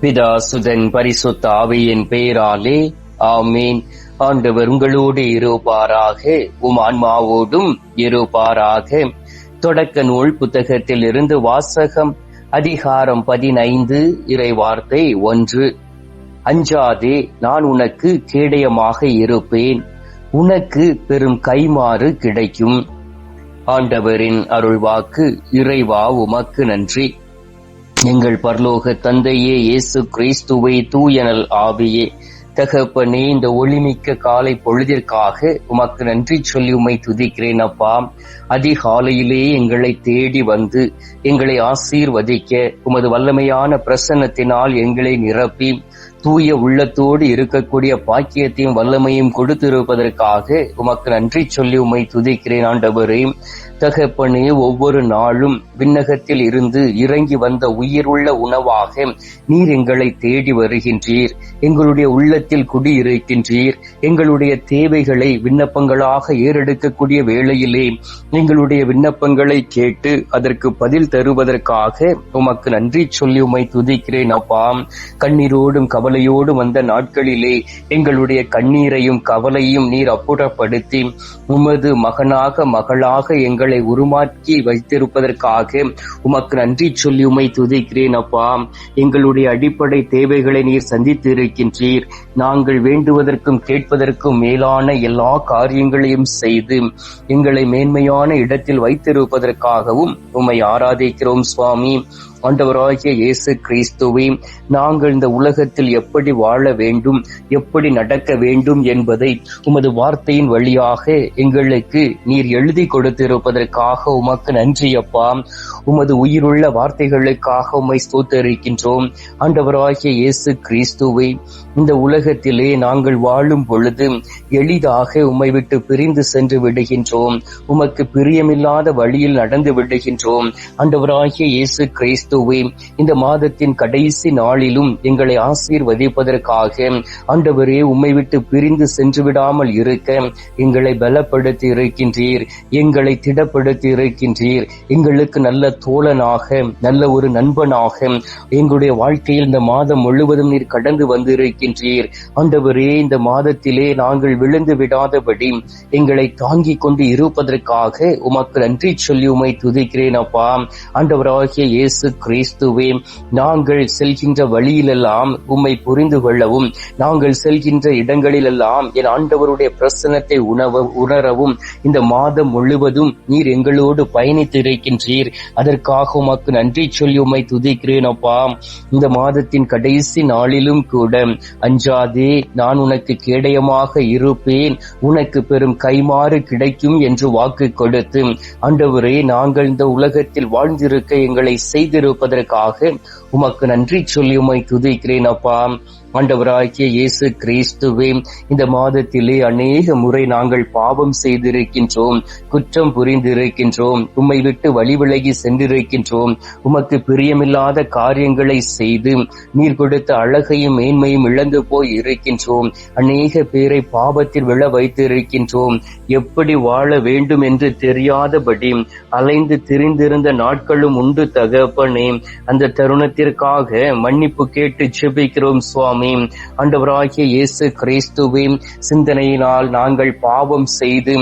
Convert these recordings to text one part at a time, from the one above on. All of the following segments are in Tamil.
பிதா சுதன் பரிசுத்த ஆவியின் பெயராலே ஆமீன். ஆண்டவர் உங்களோடு இருப்பாராக உம் ஆன்மாவோடும் இருப்பாராக. தொடக்க நூல் புத்தகத்தில் இருந்து வாசகம் அதிகாரம் பதினைந்து இறை வார்த்தை ஒன்று. அஞ்சாதே நான் உனக்கு கேடயமாக இருப்பேன். உனக்கு பெரும் கைமாறு கிடைக்கும். ஆண்டவரின் அருள்வாக்கு இறைவா உமக்கு நன்றி. எங்கள் பரலோக தந்தையே இயேசு கிறிஸ்துவை தூயனல் ஆவியே. தகப்பனே இந்த ஒளிமிக்க காலை பொழுதிற்காக உமக்கு நன்றி சொல்லி உமை துதிக்கிறேன் அப்பா. அதிகாலையிலே எங்களை தேடி வந்து எங்களை ஆசீர்வதிக்க உமது வல்லமையான பிரசன்னத்தினால் எங்களை நிரப்பி தூய உள்ளத்தோடு இருக்கக்கூடிய பாக்கியத்தையும் வல்லமையும் கொடுத்திருப்பதற்காக உமக்கு நன்றி சொல்லி உமை துதிக்கிறேன் ஆண்டவரே. தகப்பனே ஒவ்வொரு நாளும் விண்ணகத்தில் இருந்து இறங்கி வந்த உயிருள்ள உணவாக நீர் எங்களை தேடி வருகின்றீர். எங்களுடைய உள்ளத்தில் குடியிருக்கின்றீர் எங்களுடைய தேவைகளை விண்ணப்பங்களாக ஏறெடுக்கக்கூடிய வேளையிலே எங்களுடைய விண்ணப்பங்களை கேட்டு அதற்கு பதில் தருவதற்காக உமக்கு நன்றி சொல்லி உமை துதிக்கிறேன் அப்பாம் கண்ணீரோடும் கவலையோடும் வந்த நாட்களிலே எங்களுடைய கண்ணீரையும் கவலையும் நீர் அப்புறப்படுத்தி உமது மகனாக மகளாக எங்கள் உருமாக்கி வைத்திருப்பதற்காக உமக்கு நன்றி சொல்லி உமை துதிக்கிறேன் அப்பா. எங்களுடைய அடிப்படை தேவைகளை நீர் சந்தித்து இருக்கின்றீர் நாங்கள் வேண்டுவதற்கும் கேட்பதற்கும் மேலான எல்லா காரியங்களையும் செய்து எங்களை மேன்மையான இடத்தில் வைத்திருப்பதற்காகவும் உம்மை ஆராதிக்கிறோம் சுவாமி. ஆண்டவராகிய இயேசு கிறிஸ்துவை நாங்கள் இந்த உலகத்தில் எப்படி வாழ வேண்டும் எப்படி நடக்க வேண்டும் என்பதை உமது வார்த்தையின் வழியாக எங்களுக்கு நீர் எழுதி கொடுத்திருப்பதற்காக உமக்கு நன்றி அப்பா உமது உயிருள்ள வார்த்தைகளுக்காக உம்மை ஸ்தோத்தரிக்கின்றோம். ஆண்டவராகிய இயேசு கிறிஸ்துவை இந்த உலகத்திலே நாங்கள் வாழும் பொழுது எளிதாக உம்மை விட்டு பிரிந்து சென்று விடுகின்றோம். உமக்கு பிரியமில்லாத வழியில் நடந்து விடுகின்றோம். ஆண்டவராகிய இயேசு கிறிஸ்துவை இந்த மாதத்தின் கடைசி நாளிலும் எங்களை ஆசீர்வதிப்பதற்காக ஆண்டவரே உம்மை விட்டு பிரிந்து சென்று விடாமல் இருக்க எங்களை பலப்படுத்தி இருக்கின்றீர் எங்களை திடப்படுத்தி இருக்கின்றீர் எங்களுக்கு நல்ல தோழனாக நல்ல ஒரு நண்பனாக எங்களுடைய வாழ்க்கையில் இந்த மாதம் முழுவதும் நீர் கடந்து வந்திருக்கின்றீர். ஆண்டவரே இந்த மாதத்திலே நாங்கள் விழுந்து விடாதபடி எங்களை தாங்கிக் கொண்டு இருப்பதற்காக உமக்கு நன்றி சொல்லி உமை துதிக்கிறேன் அப்பா. ஆண்டவராகிய இயேசு கிறிஸ்துவே நாங்கள் செல்கின்ற வழியிலெல்லாம் உம்மை புரிந்து கொள்ளவும் நாங்கள் செல்கின்ற இடங்களிலெல்லாம் என் ஆண்டவருடைய பிரசனத்தை உணவ உணரவும் இந்த மாதம் முழுவதும் நீர் எங்களோடு பயணித்திருக்கின்றீர். அதற்காக உமக்கு நன்றி சொல்லி உமை துதிக்கிறேன் அப்பா. இந்த மாதத்தின் கடைசி நாளிலும் கூட அஞ்சாதே நான் உனக்கு கேடயமாக இருப்பேன். உனக்கு பெரும் கைமாறு கிடைக்கும் என்று வாக்கு கொடுத்து ஆண்டவரே நாங்கள் இந்த உலகத்தில் வாழ்ந்திருக்க எங்களை செய்திருப்பதற்காக உமக்கு நன்றி சொல்லி உமை துதிக்கிறேன் அப்பா. ஆண்டவராகிய இயேசு கிறிஸ்துவே இந்த மாதத்திலே அநேக முறை நாங்கள் பாவம் செய்திருக்கின்றோம் குற்றம் புரிந்திருக்கின்றோம் உம்மை விட்டு வழி விலகி சென்றிருக்கின்றோம் உமக்கு பிரியமில்லாத காரியங்களை செய்து நீர் கொடுத்த அழகையும் மேன்மையும் இழந்து போய் இருக்கின்றோம் அநேக பேரை பாவத்தில் விழ வைத்திருக்கின்றோம் எப்படி வாழ வேண்டும் என்று தெரியாதபடி அலைந்து திரிந்திருந்த நாட்களும் உண்டு தகப்பனே அந்த தருணத்திற்காக மன்னிப்பு கேட்டு செபிக்கிறோம் சுவாமி. ஆண்டவராகிய இயேசு கிறிஸ்துவே சிந்தனையினால் நாங்கள் பாவம் செய்து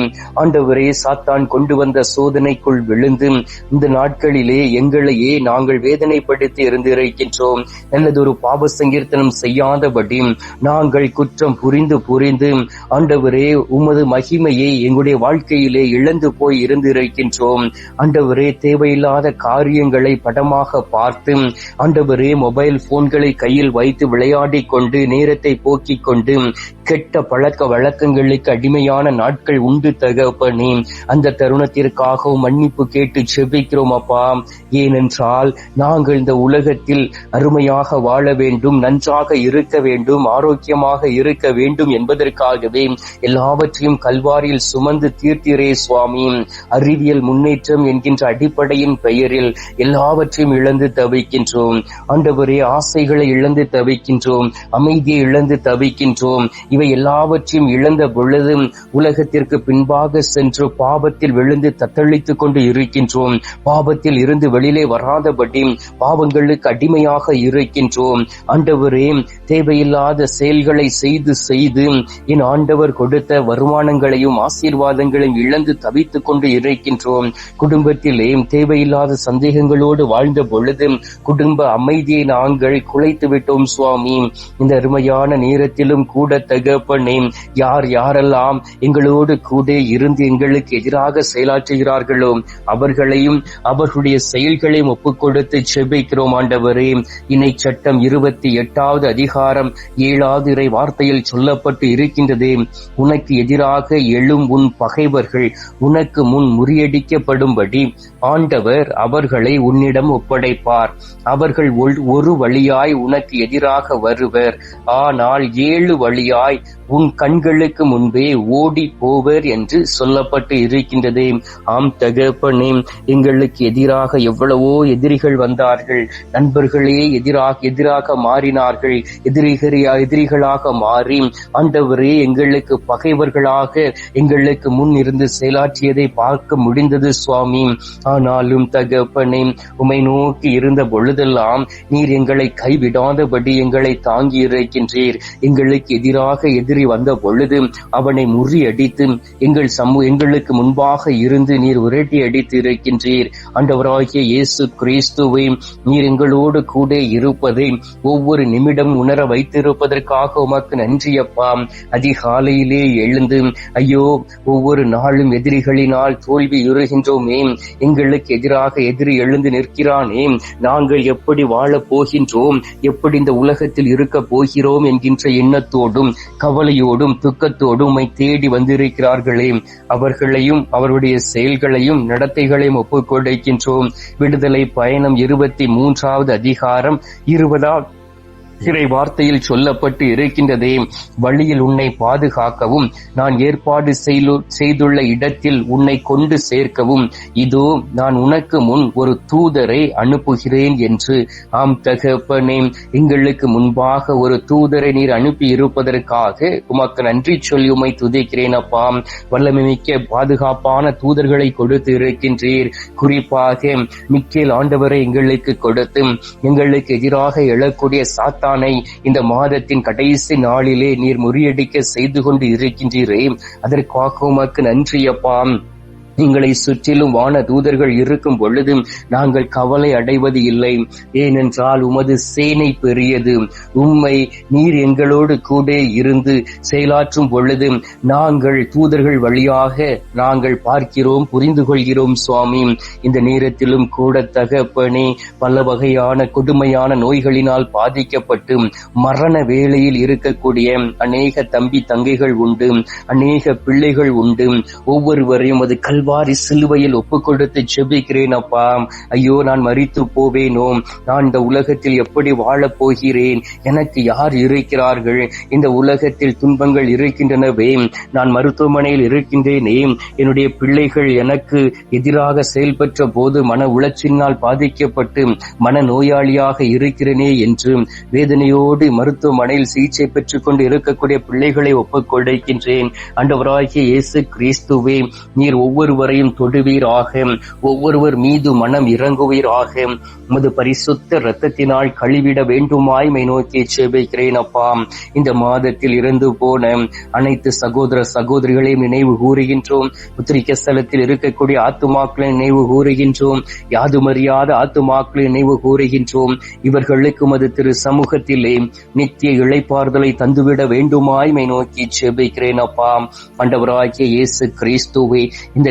ஆண்டவரே சாத்தான் கொண்டு வந்த சோதனைக்குள் விழுந்து இந்த நாட்களிலே எங்களையே நாங்கள் வேதனைப்படுத்தி இருந்திருக்கின்றோம். நல்லதொரு பாவ சங்கீர்த்தனம் செய்யாதபடி நாங்கள் குற்றம் புரிந்து புரிந்து ஆண்டவரே உமது மகிமையை எங்களுடைய வாழ்க்கையிலே இழந்து போய் இருந்திருக்கின்றோம். ஆண்டவரே தேவையில்லாத காரியங்களை படமாக பார்த்து ஆண்டவரே மொபைல் போன்களை கையில் வைத்து விளையாடி கொண்டு நேரத்தை போக்கிக் கொண்டு கெட்ட பழக்க வழக்கங்களுக்கு அடிமையான நாட்கள் உண்டு தகப்பனே. அந்த தருணத்திற்காகவும் மன்னிப்பு கேட்டு செபிக்கிறோம் அப்பா. ஏனென்றால் நாங்கள் இந்த உலகத்தில் அருமையாக வாழ வேண்டும் நன்றாக இருக்க வேண்டும் ஆரோக்கியமாக இருக்க வேண்டும் என்பதற்காகவே எல்லாவற்றையும் கல்வாரியில் சுமந்து தீர்த்திரே சுவாமி. அறிவியல் முன்னேற்றம் என்கின்ற அடிப்படையின் பெயரில் எல்லாவற்றையும் இழந்து தவிக்கின்றோம். ஆண்டவரே ஆசைகளை இழந்து தவிக்கின்றோம். அமைதியை இழந்து தவிக்கின்றோம். இவை எல்லாவற்றையும் இழந்த பொழுது உலகத்திற்கு பின்பாக சென்று பாவத்தில் விழுந்து தத்தளித்துக் கொண்டு இருக்கின்றோம். பாவத்தில் இருந்து வெளியிலே வராதபடி பாவங்களுக்கு அடிமையாக இருக்கின்றோம். ஆண்டவரே தேவையில்லாத செயல்களை செய்து செய்து என் ஆண்டவர் கொடுத்த வருமானங்களையும் ஆசீர்வாதங்களையும் இழந்து தவித்துக் கொண்டு இருக்கின்றோம். குடும்பத்திலே தேவையில்லாத சந்தேகங்களோடு வாழ்ந்த பொழுது குடும்ப அமைதியை நாங்கள் குலைத்து விட்டோம் சுவாமி. இந்த அருமையான நேரத்திலும் கூட தக தகப்பனே யார் யாரெல்லாம் எங்களோடு கூட இருந்து எங்களுக்கு எதிராக செயலாற்றுகிறார்களோ அவர்களையும் அவர்களுடைய செயல்களையும் ஒப்புக்கொடுத்து செபிக்கிறோம் ஆண்டவரே. இணை சட்டம் இருபத்தி எட்டாவது அதிகாரம் ஏழாவது இறை வார்த்தையில் சொல்லப்பட்டு இருக்கின்றதே. உனக்கு எதிராக எழும் உன் பகைவர்கள் உனக்கு முன் முறியடிக்கப்படும்படி ஆண்டவர் அவர்களை உன்னிடம் ஒப்படைப்பார். அவர்கள் ஒரு வழியாய் உனக்கு எதிராக வருவர். ஆனால் ஏழு வழியாய் like உன் கண்களுக்கு முன்பே ஓடி போவர் என்று சொல்லப்பட்டு இருக்கின்றதே. ஆம் தகப்பனே எங்களுக்கு எதிராக எவ்வளவோ எதிரிகள் வந்தார்கள். நண்பர்களே எதிராக எதிராக மாறினார்கள். எதிரிகரியா எதிரிகளாக மாறி ஆண்டவரே எங்களுக்கு பகைவர்களாக எங்களுக்கு முன் இருந்து செயலாற்றியதை பார்க்க முடிந்தது சுவாமி. ஆனாலும் தகப்பனே உமை நோக்கி இருந்த பொழுதெல்லாம் நீர் எங்களை கைவிடாதபடி எங்களை தாங்கி இருக்கின்றீர். எங்களுக்கு எதிராக எதிர் ஏறி வந்த பொழுது அவனை முறியடித்து எங்கள் சமூக எங்களுக்கு முன்பாக இருந்து நீர் உரட்டி அடித்து இருக்கின்றீர். அண்டவராகிய இயேசு கிறிஸ்துவை நீர் எங்களோடு கூட இருப்பதை ஒவ்வொரு நிமிடம் உணர வைத்திருப்பதற்காக உமக்கு நன்றி அப்பா அதிகாலையிலே எழுந்து ஐயோ ஒவ்வொரு நாளும் எதிரிகளினால் தோல்வி உறுகின்றோமே எங்களுக்கு எதிராக எதிரி எழுந்து நிற்கிறானே நாங்கள் எப்படி வாழப் போகின்றோம் எப்படி இந்த உலகத்தில் இருக்க போகிறோம் என்கின்ற எண்ணத்தோடும் கவலை கவலையோடும் துக்கத்தோடும் உம்மை தேடி வந்திருக்கிறார்களே. அவர்களையும் அவருடைய செயல்களையும் நடத்தைகளையும் ஒப்புக்கொண்டிருக்கின்றோம் விடுதலை பயணம் இருபத்தி மூன்றாவது அதிகாரம் இருபதாம் இறை வார்த்தையில் சொல்லப்பட்டு இருக்கின்றதே வழியில் உன்னை பாதுகாக்கவும் நான் ஏற்பாடு செய்து- செய்துள்ள இடத்தில் உன்னை கொண்டு சேர்க்கவும் இதோ நான் உனக்கு முன் ஒரு தூதரை அனுப்புகிறேன் என்று. ஆம் தகப்பனே எங்களுக்கு முன்பாக ஒரு தூதரை நீர் அனுப்பி இருப்பதற்காக உமக்கு நன்றி சொல்லி உமை துதிக்கிறேன் அப்பா. வல்லமை மிக்க பாதுகாப்பான தூதர்களை கொடுத்து இருக்கின்றீர். குறிப்பாக மிக்கேல் ஆண்டவரை எங்களுக்கு கொடுத்து எங்களுக்கு எதிராக எழக்கூடிய சாத்தானை இந்த மாதத்தின் கடைசி நாளிலே நீர் முறியடிக்க செய்து கொண்டு இருக்கின்றீரே. அதற்காக உமக்கு நன்றி எங்களை சுற்றிலும் வான தூதர்கள் இருக்கும் பொழுது நாங்கள் கவலை அடைவது இல்லை. ஏனென்றால் உமது சேனை பெரியது. உம்மை நீர் எங்களோடு கூட இருந்து செயலாற்றும் பொழுது நாங்கள் தூதர்கள் வழியாக நாங்கள் பார்க்கிறோம் புரிந்து கொள்கிறோம் சுவாமி. இந்த நேரத்திலும் கூட தகப்பனே பல வகையான கொடுமையான நோய்களினால் பாதிக்கப்பட்டு மரண வேளையில் இருக்கக்கூடிய அநேக தம்பி தங்கைகள் உண்டு அநேக பிள்ளைகள் உண்டு. ஒவ்வொருவரையும் அது கல்வாரி சிலுவையில் ஒப்பு கொடுத்து செபிக்கிறேன் அப்பா. ஐயோ நான் மறித்து போவேனோ? நான் இந்த உலகத்தில் எப்படி வாழப் போகிறேன்? எனக்கு யார் இருக்கிறார்கள்? இந்த உலகத்தில் துன்பங்கள் இருக்கின்றனவே. நான் மருத்துவமனையில் இருக்கின்றேனே. என்னுடைய பிள்ளைகள் எனக்கு எதிராக செயல்பட்ட போது மன உளைச்சினால் பாதிக்கப்பட்டு மன நோயாளியாக இருக்கிறேனே என்று வேதனையோடு மருத்துவமனையில் சிகிச்சை பெற்றுக் கொண்டு இருக்கக்கூடிய பிள்ளைகளை ஒப்புக் கொடுக்கின்றேன் அண்டவராகிய இயேசு கிறிஸ்துவே நீர் ஒவ்வொரு ஒவ்வொருவரையும் தொடுவீராக. ஒவ்வொருவர் மீது மனம் இறங்குவீராக. உமது பரிசுத்த இரத்தத்தினால் கழுவிட வேண்டுமாய் மை நோக்கி செபிக்கிறேன் அப்பா. இந்த மாதத்தில் இருந்து போன அனைத்து சகோதர சகோதரிகளையும் நினைவு கூறுகின்றோம். உத்திரிக்க ஸ்தலத்தில் இருக்கக்கூடிய ஆத்துமாக்களை நினைவு கூறுகின்றோம். யாதுமறியாத ஆத்துமாக்களை நினைவு கூறுகின்றோம். இவர்களுக்கு மது திரு சமூகத்திலே நித்திய இளைப்பாறுதலை தந்துவிட வேண்டுமாய் மை நோக்கி செபிக்கிறேன் அப்பா. ஆண்டவராகிய இயேசு கிறிஸ்துவை இந்த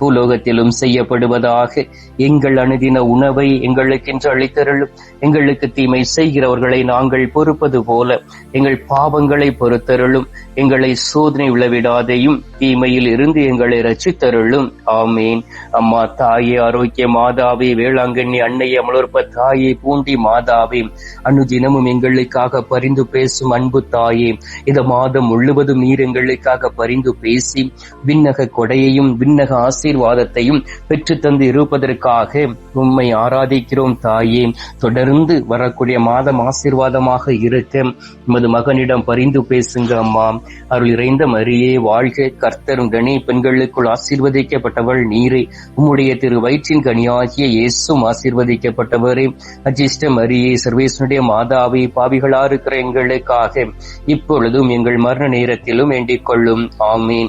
பூலோகத்திலும் செய்யப்படுவதாக எங்கள் அணுதின உணவை எங்களுக்கென்று அளித்தருளும். எங்களுக்கு தீமை செய்கிறவர்களை நாங்கள் பொறுப்பது போல எங்கள் பாவங்களை பொறுத்தருளும். எங்களை சோதனை விழவிடாதையும் தீமையில் இருந்து எங்களை ரட்சித்தருளும். ஆமேன். அம்மா தாயே ஆரோக்கிய மாதாவே வேளாங்கண்ணி அன்னை அமலோற்ப தாயே பூண்டி மாதாவே அனுதினமும் எங்களுக்காக பரிந்து பேசும் அன்பு தாயே. இந்த மாதம் முழுவதும் நீர் எங்களுக்காக பரிந்து பேசி விண்ணக கொடையையும் விண்ணக ஆசீர்வாதத்தையும் பெற்று தந்து இருப்பதற்காக உம்மை ஆராதிக்கிறோம் தாயே. தொடர்ந்து வரக்கூடிய மாதம் ஆசீர்வாதமாக இருக்க உமது மகனிடம் பரிந்து பேசுங்க அம்மா. அருள் இறைந்த மரியே வாழ்க கர்த்தரும் கனி. பெண்களுக்குள் ஆசீர்வதிக்கப்பட்டவள் நீரே. உம்முடைய திரு வயிற்றின் கனியாகிய இயேசும் ஆசீர்வதிக்கப்பட்டவரே. அஜிஷ்ட மரியே சர்வேசனுடைய மாதாவை பாவிகளா இருக்கிற எங்களுக்காக இப்பொழுதும் எங்கள் மரண நேரத்திலும் வேண்டிக் கொள்ளும். ஆமீன்.